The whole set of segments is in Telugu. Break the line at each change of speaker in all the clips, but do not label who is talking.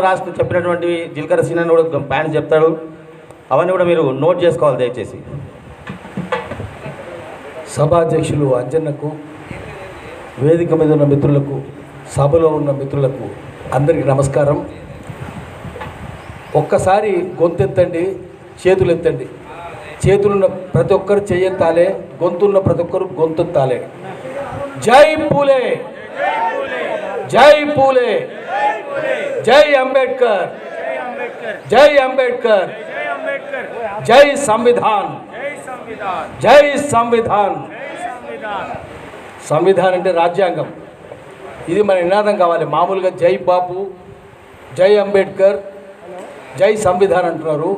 రాష్ట్ర చెప్పినటువంటి జీలకర్ర సీనని కూడా ప్యాన్ చెప్తాడు అవన్నీ కూడా మీరు నోట్ చేసుకోవాలి దయచేసి.
సభాధ్యక్షులు అంజన్నకు వేదిక మీద ఉన్న మిత్రులకు సభలో ఉన్న మిత్రులకు అందరికీ నమస్కారం. ఒక్కసారి గొంతెత్తండి చేతులు ఎత్తండి చేతులున్న ప్రతి ఒక్కరు చెయ్యెత్తాలే గొంతున్న ప్రతి ఒక్కరు గొంతెత్తాలే. జై పూలే! జై పూలే! జై అంబేద్కర్. జై అంబేద్కర్. జై సంవిధాన్. జై సంవిధాన్. సంవిధాన్ అంటే రాజ్యాంగం. ఇది మన నినాదం కావాలి. మామూలుగా జై బాపు జై అంబేద్కర్ జై సంవిధాన్ అంటున్నారు.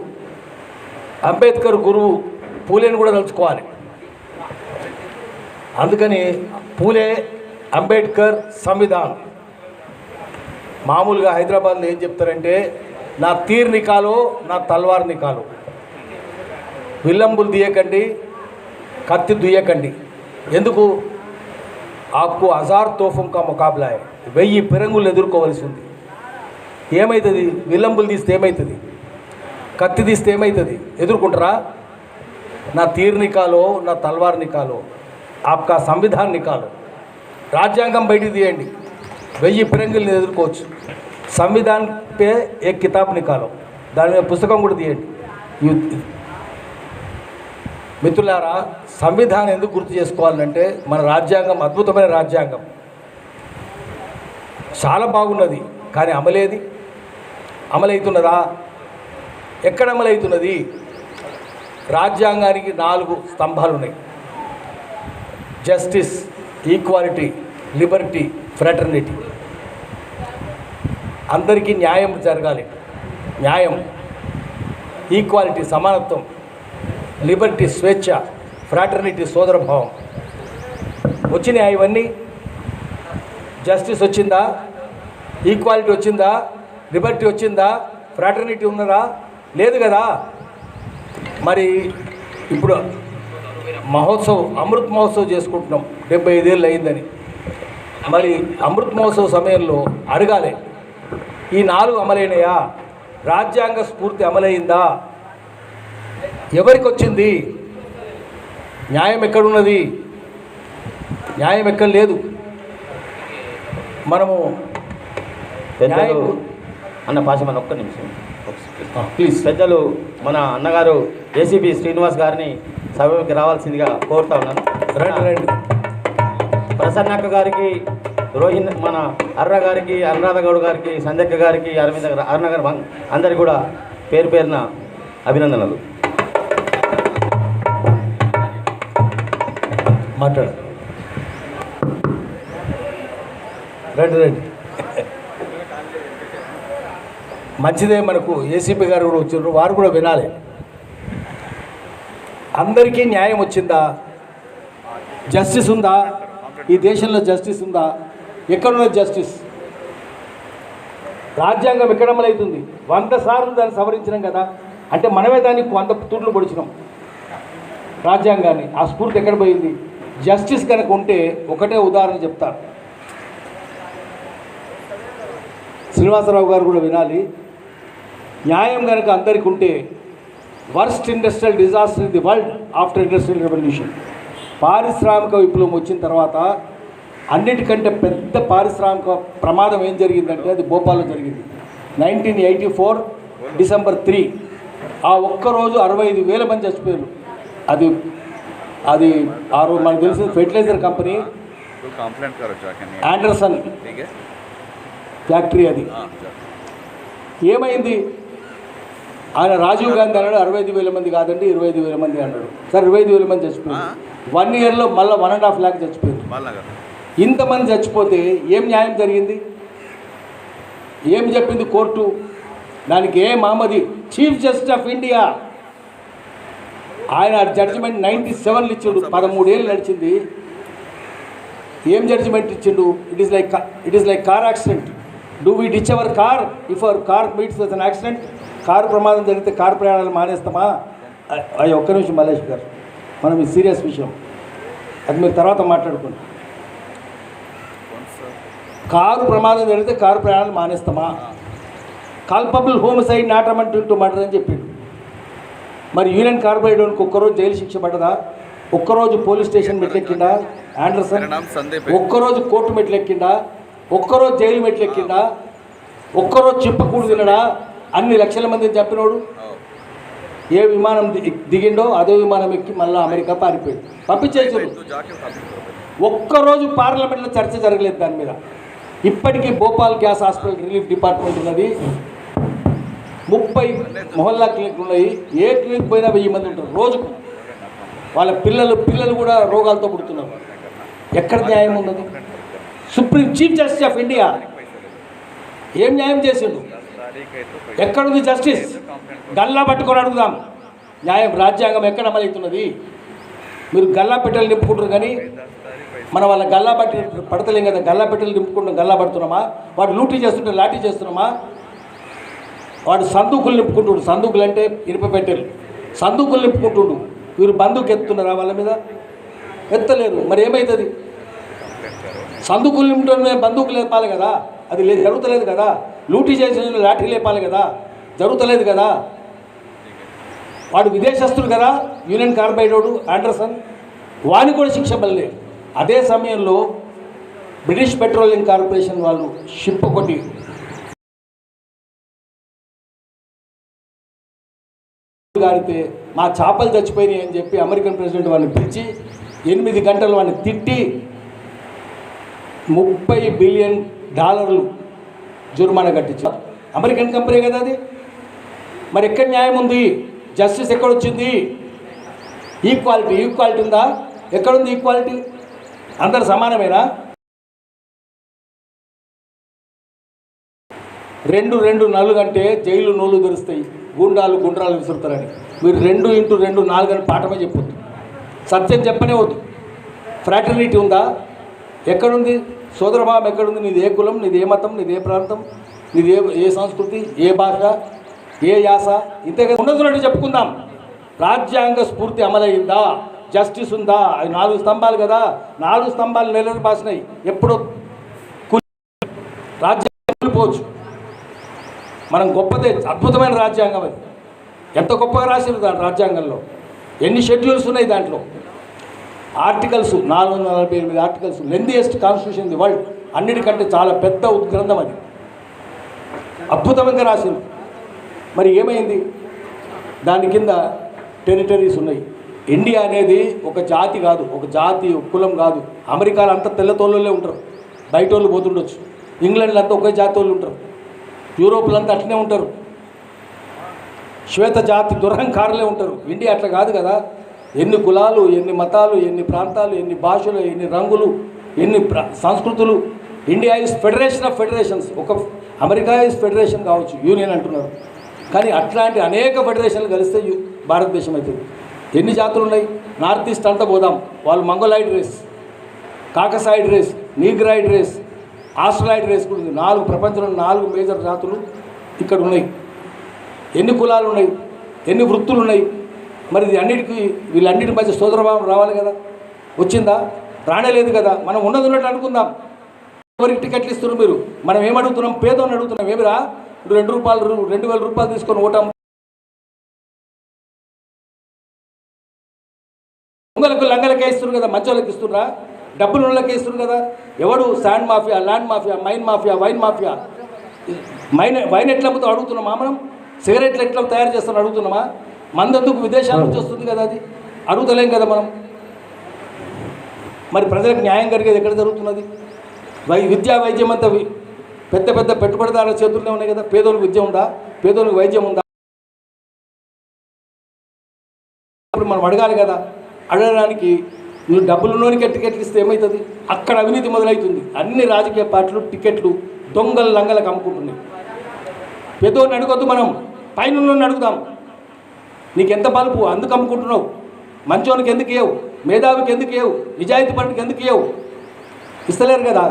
అంబేద్కర్ గురువు పూలేని కూడా తలుచుకోవాలి. అందుకని పూలే అంబేద్కర్ సంవిధాన్. మామూలుగా హైదరాబాద్లో ఏం చెప్తారంటే నా తీర్ని కాలు నా తల్వార్ని కాలు విల్లంబులు తీయకండి కత్తి దుయ్యకండి. ఎందుకు? ఆకు హజార్ తోఫం కా ముకాబలా వెయ్యి పిరంగులు ఎదుర్కోవలసి ఉంది ఏమవుతుంది విల్లంబులు తీస్తే ఏమవుతుంది కత్తి తీస్తే ఏమవుతుంది ఎదుర్కొంటారా? నా తీర్ నికాలో నా తల్వార్ నికాలో ఆప్కా సంవిధాన్ నికాలో. రాజ్యాంగం బయటికి తీయండి. వెయ్యి పిరంగుల్ని ఎదుర్కోవచ్చు. సంవిధాన్ పే ఏ కితాబ్ నికాలో. దాని మీద పుస్తకం కూడా తీయండి. మిత్రులారా సంవిధానం ఎందుకు గుర్తు చేసుకోవాలంటే మన రాజ్యాంగం అద్భుతమైన రాజ్యాంగం. చాలా బాగున్నది కానీ అమలేది. అమలవుతున్నదా ఎక్కడ అమలవుతున్నది రాజ్యాంగానికి నాలుగు స్తంభాలు ఉన్నాయి జస్టిస్ ఈక్వాలిటీ లిబర్టీ ఫ్రెటర్నిటీ. అందరికీ న్యాయం జరగాలి. న్యాయం ఈక్వాలిటీ సమానత్వం లిబర్టీ స్వేచ్ఛ ఫ్రాటర్నిటీ సోదరభావం. వచ్చినాయా ఇవన్నీ? జస్టిస్ వచ్చిందా? ఈక్వాలిటీ వచ్చిందా? లిబర్టీ వచ్చిందా? ఫ్రాటర్నిటీ ఉన్నదా లేదు కదా? మరి ఇప్పుడు మహోత్సవం అమృత్ మహోత్సవం చేసుకుంటున్నాం. డెబ్బై ఐదేళ్ళు అయిందని. మరి అమృత్ మహోత్సవ్ సమయంలో అడగాలి. ఈ నాలుగు అమలైనయా? రాజ్యాంగ స్ఫూర్తి అమలైందా? ఎవరికి వచ్చింది? న్యాయం ఎక్కడున్నది? న్యాయం ఎక్కడ లేదు? మనము
పెద్దలు
న్యాయం-
అన్న పాశమని ఒక్క నిమిషం.
ప్లీజ్.
పెద్దలు మన అన్నగారు ఏసీబీ శ్రీనివాస్ గారిని సభకి రావాల్సిందిగా కోరుతా ఉన్నాను.
రండి రండి.
ప్రసన్నక్క గారికి రోహిణ్ మన అర్ర గారికి అనురాధ గౌడ్ గారికి సంధ్యక్క గారికి అరవింద అరుణ గారు అందరికి కూడా పేరు పేరున అభినందనలు.
మాట్లాడు. రండి రండి. మంచిదే మనకు ఏసీపీ గారు కూడా వచ్చారు వారు కూడా వినాలి. అందరికీ న్యాయం వచ్చిందా? జస్టిస్ ఉందా? ఈ దేశంలో జస్టిస్ ఉందా? ఎక్కడున్నది జస్టిస్ రాజ్యాంగం ఎక్కడ అమలవుతుంది? వంద సార్లు దాన్ని సవరించినాం కదా. అంటే మనమే దానికి వంద తూట్లు పొడిచినాం. రాజ్యాంగాన్ని. ఆ స్ఫూర్తి ఎక్కడ పోయింది? జస్టిస్ కనుక ఉంటే ఒకటే ఉదాహరణ చెప్తారు శ్రీనివాసరావు గారు కూడా వినాలి. న్యాయం కనుక అందరికీ ఉంటే worst industrial disaster in the world after industrial revolution పారిశ్రామిక విప్లవం వచ్చిన తర్వాత అన్నిటికంటే పెద్ద పారిశ్రామిక ప్రమాదం ఏం జరిగిందంటే అది భోపాల్లో జరిగింది. Nineteen eighty four December three. ఆ ఒక్కరోజు అరవై ఐదు వేల మంది చచ్చిపోయారు. అది అది ఆ రోజు మనకు తెలిసిన ఫెర్టిలైజర్ కంపెనీ ఆండర్సన్ ఫ్యాక్టరీ అది. ఏమైంది? ఆయన రాజీవ్ గాంధీ అన్నాడు అరవై ఐదు వేల మంది కాదండి ఇరవై ఐదు వేల మంది అన్నాడు. సార్ ఇరవై ఐదు వేల మంది చచ్చిపోయారు. వన్ ఇయర్లో మళ్ళీ వన్ అండ్ హాఫ్ ల్యాక్
చచ్చిపోయింది.
ఇంతమంది చచ్చిపోతే ఏం న్యాయం జరిగింది? ఏం చెప్పింది కోర్టు? దానికి A Mohammadi chief justice of India ఆయన జడ్జిమెంట్ నైంటీ సెవెన్లు ఇచ్చిండు. పదమూడేళ్ళు నడిచింది. ఏం జడ్జిమెంట్ ఇచ్చిండు? It is like it is like car accident do we ditch our car if our car meets with an accident car ప్రమాదం జరిగితే కారు ప్రయాణాలు మానేస్తామా? ఒక్క నిమిషం మలేష్ గారు. మనం ఇది సీరియస్ విషయం. అది మీరు తర్వాత మాట్లాడుకోండి. కారు ప్రమాదం జరిగితే కారు ప్రయాణాలు మానేస్తామా? Culpable homicide not amounting into murder అని చెప్పాడు. మరి యూనియన్ కార్పొరేటర్కి ఒక్కరోజు జైలు శిక్ష పడ్డదా? ఒక్కరోజు పోలీస్ స్టేషన్ మెట్లెక్కిందా? ఆండర్సన్? ఒక్కరోజు కోర్టు మెట్లెక్కిందా? ఒక్కరోజు జైలు మెట్లెక్కిందా? ఒక్కరోజు చెప్పకూడదు తినడా? అన్ని లక్షల మందిని చంపినోడు? ఏ విమానం దిగిండో అదే విమానం ఎక్కి మళ్ళీ అమెరికా పారిపోయింది. పంపించేసారు ఒక్కరోజు పార్లమెంట్లో చర్చ జరగలేదు దాని మీద. ఇప్పటికీ Bhopal gas hospital relief department ఉన్నది. ముప్పై మొహల్లా క్లినిక్ ఉన్నాయి. ఏ క్లినిక్ పోయినా వెయ్యి మంది ఉంటారు. రోజుకు వాళ్ళ పిల్లలు పిల్లలు కూడా రోగాలతో పుడుతున్నారు. ఎక్కడ న్యాయం ఉన్నది? Supreme chief justice of India ఏం న్యాయం చేసిండు? ఎక్కడుంది జస్టిస్ గల్లా పట్టుకొని అడుగుదాం. న్యాయం రాజ్యాంగం ఎక్కడ అమలవుతున్నది మీరు గల్లా పెట్టెలు నింపుకుంటారు కానీ మన వాళ్ళ గల్లా పట్టి పడతలేం కదా? గల్లా పెట్టెలు నింపుకుంటాం గల్లా పడుతున్నామా? వాడు లూటీ చేస్తుంటే లాఠీ చేస్తున్నామా? వాడు సందుకులు నింపుకుంటుండు. సందుకులు అంటే ఇనుప పెట్టెలు. సందుకులు నింపుకుంటుండు. వీరు బందూకు ఎత్తున్నారా వాళ్ళ మీద? ఎత్తలేరు. మరి ఏమవుతుంది సందుకులు నింపుతుంటే లేదు లేపాలి కదా? అది లేదు జరుగుతలేదు కదా? లూటీ చేసిన లాఠీ లేపాలి కదా జరుగుతలేదు కదా. వాడు విదేశస్తుడు కదా యూనియన్ కార్బైడోడు ఆండర్సన్ వాని కూడా శిక్ష పడలేదు అదే సమయంలో బ్రిటిష్ పెట్రోలియం కార్పొరేషన్ వాళ్ళు షిప్ ఒకటి గారితే మా చేపలు చచ్చిపోయినాయి అని చెప్పి అమెరికన్ ప్రెసిడెంట్ వాడిని పిలిచి ఎనిమిది గంటలు వాడిని తిట్టి ముప్పై బిలియన్ డాలర్లు జుర్మానా కట్టించారు అమెరికన్ కంపెనీ కదా అది. మరి ఎక్కడ న్యాయం ఉంది? జస్టిస్ ఎక్కడ వచ్చింది ఈక్వాలిటీ ఈక్వాలిటీ ఉందా? ఎక్కడుంది ఈక్వాలిటీ? అందరు సమానమేనా? రెండు రెండు నలుగు అంటే జైలు నోళ్ళు తెరుస్తాయి. గుండాలు గుండ్రాలు విసురుతారని. మీరు రెండు ఇంటూ రెండు నాలుగు అని పాఠమే చెప్పొద్దు. సత్యం చెప్పనే వద్దు. ఫ్రాటర్నిటీ ఉందా? ఎక్కడుంది? సోదరభావం ఎక్కడుంది? నీది ఏ కులం నీది ఏ మతం నీది ఏ ప్రాంతం నీది ఏ ఏ సంస్కృతి ఏ భాష ఏ యాస? ఇంతే కదా ఉన్నతున్నట్టు చెప్పుకుందాం. రాజ్యాంగ స్ఫూర్తి అమలైందా? జస్టిస్ ఉందా? అవి నాలుగు స్తంభాలు కదా. నాలుగు స్తంభాలు నెలలు పాసినాయి. ఎప్పుడో కూలి- రాజ్యాంగం కూలిపోవచ్చు. మనం గొప్పదే అద్భుతమైన రాజ్యాంగం అది. ఎంత గొప్పగా రాసింది దాని రాజ్యాంగంలో? ఎన్ని షెడ్యూల్స్ ఉన్నాయి దాంట్లో? ఆర్టికల్స్ నాలుగు వందల నలభై ఎనిమిది articles lengthiest constitution the world అన్నిటికంటే చాలా పెద్ద ఉద్గ్రంథం అది. అద్భుతంగా రాసింది. మరి ఏమైంది? దాని కింద టెరిటరీస్ ఉన్నాయి. ఇండియా అనేది ఒక జాతి కాదు ఒక జాతి ఒక కులం కాదు. అమెరికాలో అంతా తెల్లతోళ్ళే ఉంటారు. బయట వాళ్ళు పోతుండొచ్చు. ఇంగ్లాండ్లో అంతా ఒకే జాతి వాళ్ళు ఉంటారు. యూరోప్లో అంతా అట్లనే ఉంటారు. శ్వేత జాతి దురహంకారులే ఉంటారు. ఇండియా అట్లా కాదు కదా. ఎన్ని కులాలు ఎన్ని మతాలు ఎన్ని ప్రాంతాలు ఎన్ని భాషలు ఎన్ని రంగులు ఎన్ని సంస్కృతులు. India is federation of federations. ఒక అమెరికా ఈజ్ ఫెడరేషన్ కావచ్చు యూనియన్ అంటున్నారు. కానీ అట్లాంటి అనేక ఫెడరేషన్లు కలిస్తే భారతదేశం అవుతుంది ఎన్ని జాతులు ఉన్నాయి నార్త్ ఈస్ట్ అంతా పోదాం. వాళ్ళు mongoloid race caucasoid race negroid race australoid race కూడా ఉంది. నాలుగు ప్రపంచంలో నాలుగు మేజర్ జాతులు ఇక్కడ ఉన్నాయి. ఎన్ని కులాలు ఉన్నాయి ఎన్ని వృత్తులు ఉన్నాయి మరి ఇది అన్నిటికీ వీళ్ళన్నిటి మధ్య సోదరభావం రావాలి కదా? వచ్చిందా? రానేలేదు కదా? మనం ఉన్నది ఉన్నట్టు అనుకుందాం. ఎవరికి టికెట్లు ఇస్తున్నారు మీరు? మనం ఏమడుగుతున్నాం పేదోని అడుగుతున్నాం. ఏమిరా? ఇప్పుడు రెండు రూపాయలు రెండు వేల రూపాయలు తీసుకొని ఓటాం దొంగలకు లంగలకే ఇస్తున్నారు కదా? మంచోళ్ళకి ఇస్తున్నారా డబ్బులు ఉన్నోళ్ళకే ఇస్తున్నారు కదా? ఎవడు? Sand mafia land mafia mine mafia wine mafia? Mine wine ఎట్లా అమ్ముతాం అడుగుతున్నామా మనం? సిగరెట్లు ఎట్లా తయారు చేస్తామని అడుగుతున్నామా? మందందుకు? విదేశాల నుంచి వస్తుంది కదా అది. అడుగుతలేం కదా మనం. మరి ప్రజలకు న్యాయం జరిగేది ఎక్కడ జరుగుతున్నది? వై విద్యా వైద్యం అంతా పెద్ద పెద్ద పెట్టుబడిదారుల చేతుల్లో ఉన్నాయి కదా? పేదోళ్ళకి విద్య ఉందా? పేదోళ్ళకి వైద్యం ఉందా? ఇప్పుడు మనం అడగాలి కదా. అడగడానికి నువ్వు డబ్బులున్నోనికి టికెట్లు ఇస్తే ఏమవుతుంది అక్కడ అవినీతి మొదలవుతుంది. అన్ని రాజకీయ పార్టీలు టికెట్లు దొంగలు లంగలకు అమ్ముకుంటున్నాయి. పెద్దోడిని అడగొద్దు మనం. పైన అడుగుదాం. నీకు ఎంత బలుపు అందుకు అమ్ముకుంటున్నావు? మంచోనికి ఎందుకు ఇవ్వవు మేధావికి ఎందుకు ఇవ్వవు నిజాయితీ పనికి ఎందుకు ఇవ్వవు ఇస్తలేరు కదా?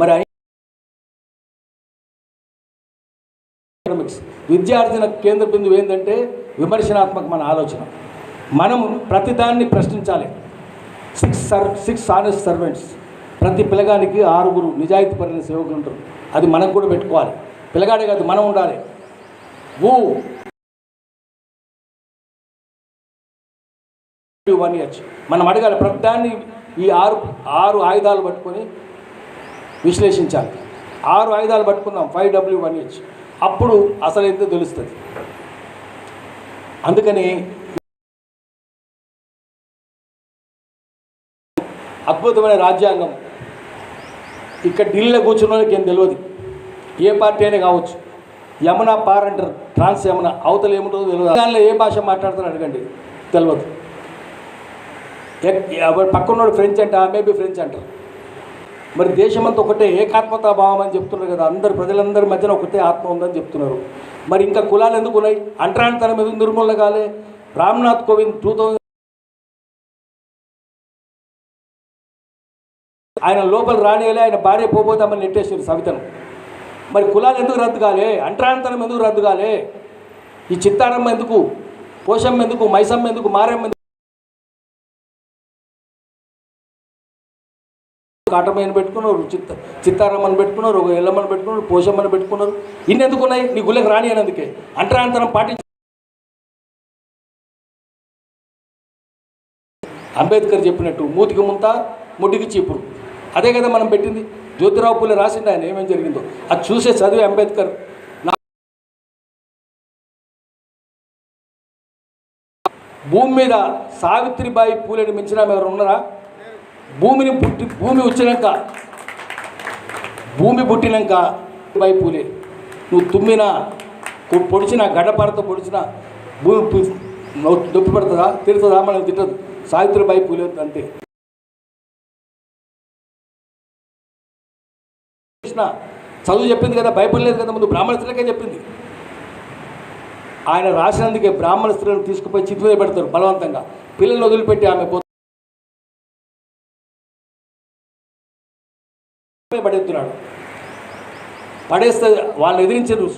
మరి ఎకనామిక్స్ విద్యార్థిన కేంద్ర బిందువు ఏంటంటే విమర్శనాత్మకమైన ఆలోచన. మనం ప్రతిదాన్ని ప్రశ్నించాలి. Six sir six honest servants ప్రతి పిల్లగానికి ఆరుగురు నిజాయితీ పడిన సేవకులు ఉంటారు. అది మనకు కూడా పెట్టుకోవాలి. పిల్లగాడే కాదు మనం ఉండాలి. ఊ వన్ ఇయర్స్ మనం అడగాలి ప్రతిదాన్ని ఈ ఆరు ఆరు ఆయుధాలు పట్టుకొని విశ్లేషించాలి. ఆరు ఆయుధాలు పట్టుకుందాం ఫైవ్ డబ్ల్యూ వన్ ఇయర్స్ అప్పుడు అసలు ఎంత తెలుస్తుంది? అందుకని అద్భుతమైన రాజ్యాంగం. ఇక్కడ ఢిల్లీలో కూర్చున్న వాళ్ళకి ఏం తెలియదు ఏ పార్టీ అయినా కావచ్చు. యమున పార్ అంటారు. ట్రాన్స్ యమున. అవతలు ఏముంటుందో తెలియదు దానిలో ఏ భాష మాట్లాడుతారో అడగండి. తెలియదు పక్కనోడు ఎవరు అంటే ఫ్రెంచ్ అంట మేబీ ఫ్రెంచ్ అంటారు మరి దేశమంతా ఒకటే ఏకాత్మతా భావం అని చెప్తున్నారు కదా అందరు ప్రజలందరి మధ్యన ఒకటే ఆత్మ ఉందని చెప్తున్నారు. మరి ఇంకా కులాలు ఎందుకు ఉన్నాయి? అంటరానితనం ఎందుకు నిర్మూలన కాలే? రామ్నాథ్ కోవింద్ టూ థౌజండ్ ఆయన లోపల రానియలే ఆయన భార్య పోపోతామని నెట్టేసారు సవితను. మరి కులాలు ఎందుకు రద్దు కాలే? అంటరానితనం ఎందుకు రద్దు కాలే? ఈ చిత్తారమ్మ ఎందుకు? పోషమ్మ ఎందుకు? మైసమ్మ ఎందుకు? మారమ్మ కాటమయ్యని పెట్టుకున్నారు చిత్త చిత్తారమ్మని పెట్టుకున్నారు ఒక ఎల్లమ్మని పెట్టుకున్నారు పోషమ్మని పెట్టుకున్నారు. ఇన్ని ఎందుకు ఉన్నాయి నీ గుళ్ళకి రాని అని అంటరాంతరం పాటించి అంబేద్కర్ చెప్పినట్టు మూతికి ముంత ముడ్డికి చీపురు. అదే కదా మనం పెట్టింది. జ్యోతిరావు పూలే రాసింది ఆయన ఏమేం జరిగిందో. అది చూసే చదివి అంబేద్కర్. భూమి మీద సావిత్రిబాయి పూలేని మించిన ఆమె ఎవరు ఉన్నారా? భూమిని పుట్టి భూమి వచ్చినాక భూమి పుట్టినాక బై పూలే. నువ్వు తుమ్మినా పొడిచిన పొడిచినా గడ్డపారతో పొడిచిన భూమి నొప్పి పడుతుందా? తిడుతుందా మనం తిట్టదు. సావిత్రిబాయి పూలే అంతే. చదువు చెప్పింది కదా బైబిల్ లేదు కదా ముందు బ్రాహ్మణ స్త్రీలకే చెప్పింది. ఆయన రాసినందుకే బ్రాహ్మణ స్త్రీలను తీసుకుపోయి చిత్తులే పెడతారు బలవంతంగా. పిల్లల్ని వదిలిపెట్టి ఆమె పడేస్తున్నాడు పడేస్తే వాళ్ళు ఎదిరించారు